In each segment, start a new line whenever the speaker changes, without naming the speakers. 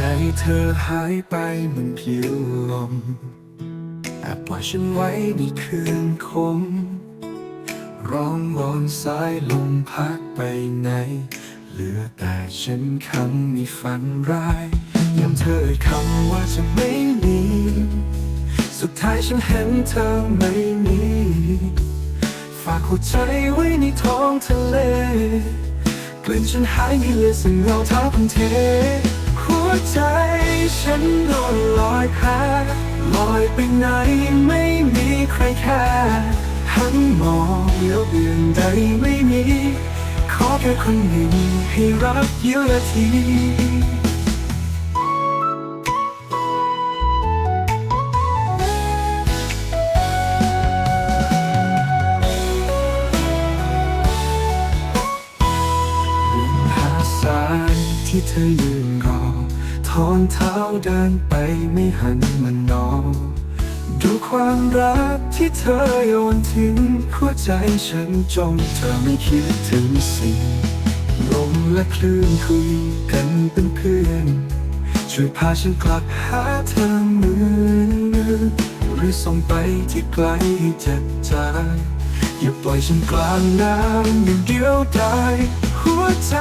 ใจเธอหายไปเหมันผิวลมแอบปล่อยฉันไว้ในคืนคม ร้องวอนสายลมพัดไปไหน เหลือแต่ฉันคำมีฝันร้ายย้ำเธออีกคำว่าจะไม่มีสุดท้ายฉันเห็นเธอไม่มีฝากหัวใจไว้ในท้องทะเล กลิ่นฉันหายม่เหลือสิ่งเราทับเท วใจฉันโดนลอยแพลอยไปไหนไม่มีใครแค่หันมองแล้วอื่นใดไม่มี ขอแค่คนหนึ่งให้รักเยียวยาทีหาสายที่เธอยืนรอ ทอนเท้าเดินไปไม่หันมานองดูความรักที่เธอโยนทิ้งหัวใจฉันจมเธอไม่คิดถึงสิ่งลมและคลื่นคุยกันเป็นเพื่อน ช่วยพาฉันกลับหาเธอมือหรือส่งไปที่ไกลให้เจ็บใจอย่าปล่อยฉันกลางน้ำอย่เดียวดายหัวใจ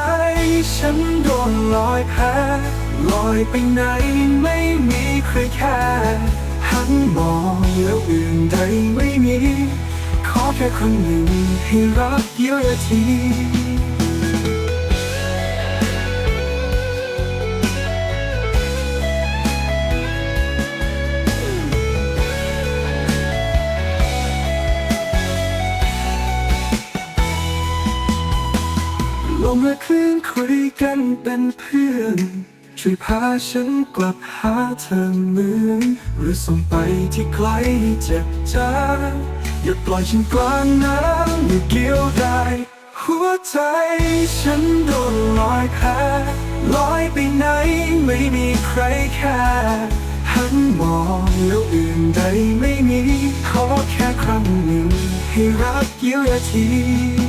ฉันโดนลอยแพ ลอยไปไหนไม่มีใครแค่หันมองแล้วอื่นใดไม่มี ขอแค่คนหนึ่งให้รักเยียวยาทีลมและคลื่นคุยกันเป็นเพื่อน ช่วยพาฉันกลับหาเธอเหมือนหรือส่งไปที่ไกลเจ็บจาอย่าปล่อยฉันกลางน้ำอย่าเกี่ยวได้หัวใจฉันโดนลอยแพลอยไปไหนไม่มีใครแค่หันมองแล้วอื่นใดไม่มี ขอแค่ครั้งหนึ่งให้รักเยียวยาที